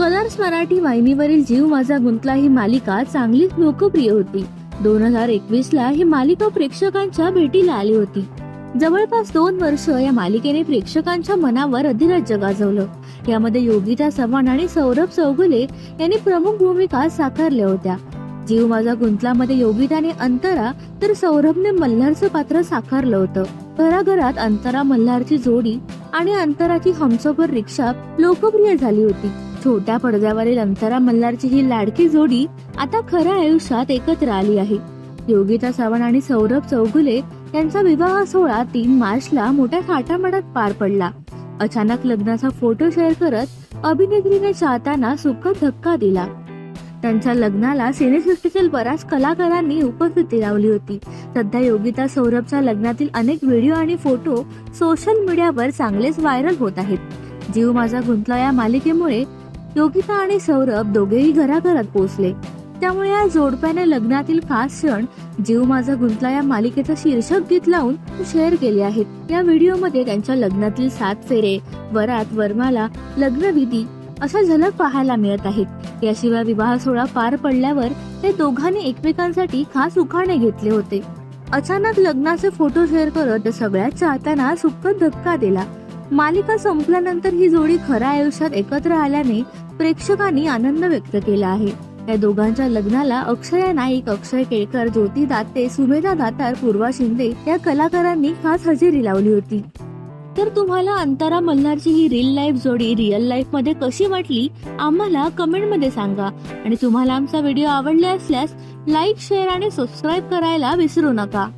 Colours Marathi वाहिनीवरील जीव माझा गुंतला ही मालिका चांगलीच लोकप्रिय होती. दोन हजार एकवीस ला ही मालिका प्रेक्षकांच्या भेटीला आली होती. जवळपास दोन वर्ष या मालिकेने प्रेक्षकांच्या मनावर अधिराज्य गाजवलं. यामध्ये योगिता चव्हाण आणि सौरभ चौगुले यांनी प्रमुख भूमिका साकारल्या होत्या. जीव माझा गुंतलामध्ये योगिताने अंतरा तर सौरभने मल्हारचं पात्र साकारलं होतं. घराघरात अंतरा मल्हारची जोडी आणि अंतराची हमसोबर रिक्षा लोकप्रिय झाली होती. छोट्या पडद्यावरील अंतरा मल्हारची ही लाडकी जोडी आता खऱ्या आयुष्यात एकत्र आली आहे. योगिता सावंत आणि सौरभ चौगुले यांचा विवाह सोहळा तीन मार्चला मोठ्या थाटामाटात पार पडला. अचानक लग्नाचा फोटो शेअर करत अभिनेत्रीने चाहताना सुखद धक्का दिला. त्यांच्या लग्नाला सिनेसृष्टीतील बऱ्याच कलाकारांनी उपस्थिती लावली होती. सध्या योगिता सौरभच्या लग्नातील अनेक व्हिडिओ आणि फोटो सोशल मीडियावर चांगलेच व्हायरल होत आहेत. जीव माझा गुंतला या मालिकेमुळे योगिता आणि सौरभ दोघेही घराघरात पोहोचले. त्यामुळे या जोडप्याने लग्नातील खास क्षण जीव माझा गुंतला या मालिकेचं शीर्षक गीत लावून शेअर केले आहेत. या व्हिडिओमध्ये त्यांच्या लग्नातील सात फेरे वरात वरमाला लग्नविधी अशा झलक पाहायला मिळत आहेत. याशिवाय विवाह सोहळा पार पडल्यावर ते दोघांनी एकमेकांसाठी खास उखाणे घेतले होते. अचानक लग्नाचे फोटो शेअर करत सगळ्यात चाहत्यांना सुखद धक्का दिला. मालिका संपल्यानंतर ही जोडी खऱ्या आयुष्यात एकत्र आल्याने प्रेक्षकांनी आनंद व्यक्त केला आहे. या दोघांच्या लग्नाला अक्षय नाईक अक्षय केळकर ज्योती दाते सुमेधा दातार पूर्वा शिंदे या कलाकारांनी खास हजेरी लावली होती. तर तुम्हाला अंतरा मल्हारची ही रील लाईफ जोडी रिअल लाईफमध्ये कशी वाटली आम्हाला कमेंटमध्ये सांगा. आणि तुम्हाला आमचा व्हिडिओ आवडला असल्यास लाईक शेअर आणि सबस्क्राईब करायला विसरू नका.